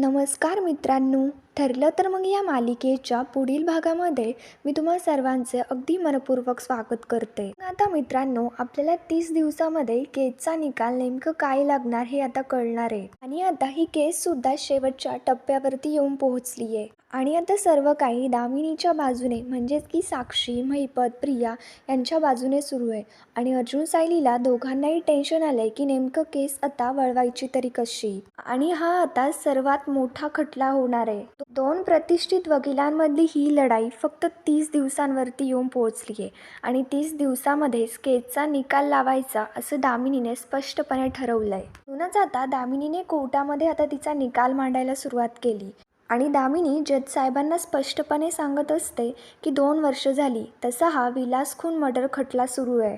नमस्कार मित्रांनो. ठरलं तर मग या मालिकेच्या पुढील भागामध्ये मी तुम्हा सर्वांचे अगदी मनपूर्वक स्वागत करते. आता मित्रांनो आपल्याला तीस दिवसामध्ये केसचा निकाल नेमकं काय लागणार हे आता कळणार आहे. आणि आता ही केस सुद्धा शेवटच्या टप्प्यावरती येऊन पोहोचली आहे आणि आता सर्व काही दामिनीच्या बाजूने म्हणजेच की साक्षी महिपत प्रिया यांच्या बाजूने सुरू आहे. आणि अर्जुन सायलीला दोघांनाही टेन्शन आलंय की नेमकं केस आता वळवायची तरी कशी? आणि हा आता सर्वात मोठा खटला होणार आहे. दोन प्रतिष्ठित वकिलांमधली ही लढाई फक्त तीस दिवसांवरती येऊन पोहोचली आहे. आणि तीस दिवसामध्येच केसचा निकाल लावायचा असं दामिनीने स्पष्टपणे ठरवलं आहे म्हणूनच आता दामिनीने कोर्टामध्ये आता तिचा निकाल मांडायला सुरुवात केली. आणि दामिनी जज साहेबांना स्पष्टपणे सांगत असते की दोन वर्ष झाली तसा हा विलास खून मर्डर खटला सुरू आहे.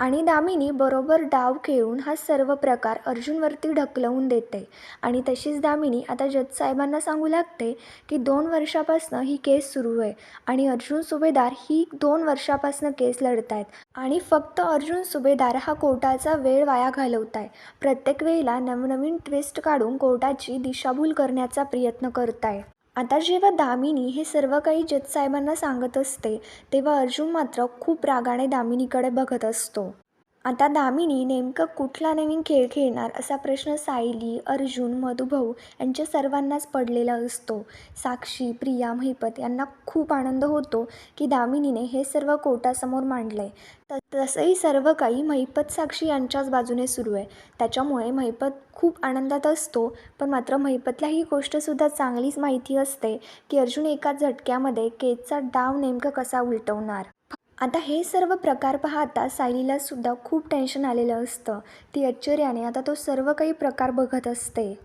आणि दामिनी बरोबर डाव खेळून हा सर्व प्रकार अर्जुनवरती ढकलवून देते. आणि तशीच दामिनी आता जजसाहेबांना सांगू लागते की दोन वर्षापासनं ही केस सुरू आहे आणि अर्जुन सुभेदार ही दोन वर्षापासनं केस लढत आहेत आणि फक्त अर्जुन सुभेदार हा कोर्टाचा वेळ वाया घालवत आहे प्रत्येक वेळेला नवनवीन ट्विस्ट काढून कोर्टाची दिशाभूल करण्याचा प्रयत्न करत आहे आता जेव्हा दामिनी हे सर्व काही जजसाहेबांना सांगत असते तेव्हा अर्जुन मात्र खूप रागाने दामिनीकडे बघत असतो. आता दामिनी नेमकं कुठला नवीन खेळ खेळणार असा प्रश्न सायली अर्जुन मधुभाऊ यांच्या सर्वांनाच पडलेला असतो. साक्षी प्रिया महिपत यांना खूप आनंद होतो की दामिनीने हे सर्व कोर्टासमोर मांडलं आहे त तसंही सर्व काही महिपत साक्षी यांच्याच बाजूने सुरू आहे. त्याच्यामुळे महिपत खूप आनंदात असतो पण मात्र महिपतला ही गोष्टसुद्धा चांगलीच माहिती असते की अर्जुन एका झटक्यामध्ये केसचा डाव नेमका कसा उलटवणार. आता हे सर्व प्रकार पाहता सायलीला सुद्धा खूप टेन्शन आलेलं असतं. ती आश्चर्याने आता तो सर्व काही प्रकार बघत असते.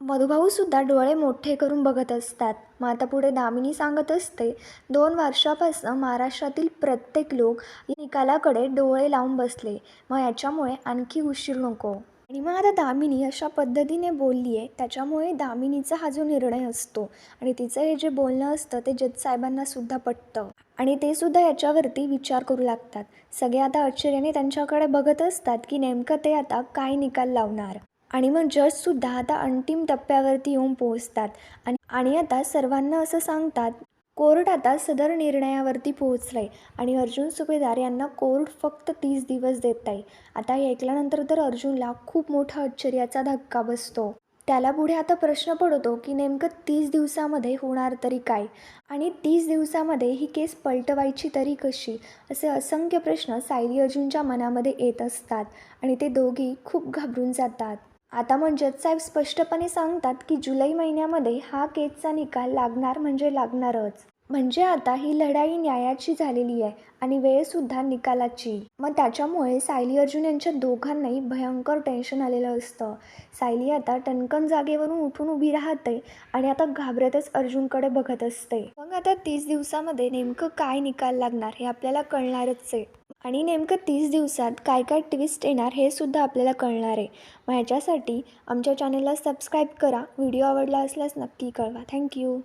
मधुभाऊसुद्धा डोळे मोठे करून बघत असतात. मग आता पुढे दामिनी सांगत असते दोन वर्षापासून महाराष्ट्रातील प्रत्येक लोक निकालाकडे डोळे लावून बसले. मग याच्यामुळे आणखी उशीर नको. आणि मग आता दामिनी अशा पद्धतीने बोलली आहे त्याच्यामुळे दामिनीचा हा जो निर्णय असतो आणि तिचं हे जे बोलणं असतं ते जज साहेबांना सुद्धा पटतं. आणि ते सुद्धा याच्यावरती विचार करू लागतात. सगळे आता आश्चर्याने त्यांच्याकडे बघत असतात की नेमकं ते आता काय निकाल लावणार. आणि मग जजसुद्धा आता अंतिम टप्प्यावरती येऊन पोहोचतात. आणि आणि आता सर्वांना असं सांगतात कोर्ट आता सदर निर्णयावरती पोहोचलं आहे आणि अर्जुन सुभेदार यांना कोर्ट फक्त तीस दिवस देत आहे आता हे ऐकल्यानंतर तर अर्जुनला खूप मोठा आश्चर्याचा धक्का बसतो. त्याला पुढे आता प्रश्न पडतो की नेमकं तीस दिवसामध्ये होणार तरी काय? आणि तीस दिवसामध्ये ही केस पलटवायची तरी कशी? असे असंख्य प्रश्न सायली अर्जुनच्या मनामध्ये येत असतात आणि ते दोघी खूप घाबरून जातात. आता म्हणजेच साहेब स्पष्टपणे सांगतात की जुलै महिन्यामध्ये हा केसचा निकाल लागणार म्हणजे लागणारच. म्हणजे आता ही लढाई न्यायाची झालेली आहे आणि वेळसुद्धा निकालाची. मग त्याच्यामुळे सायली अर्जुन यांच्या दोघांनाही भयंकर टेन्शन आलेलं असतं. सायली आता टणकन जागेवरून उठून उभी राहते आणि आता घाबरतच अर्जुनकडे बघत असते. मग आता तीस दिवसामध्ये नेमकं काय निकाल लागणार हे आपल्याला कळणारच आहे. आणि नेमकं तीस दिवसात काय काय ट्विस्ट येणार हे सुद्धा आपल्याला कळणार आहे. मग ह्याच्यासाठी आमच्या चॅनलला सबस्क्राईब करा. व्हिडिओ आवडला असल्यास नक्की कळवा. थँक्यू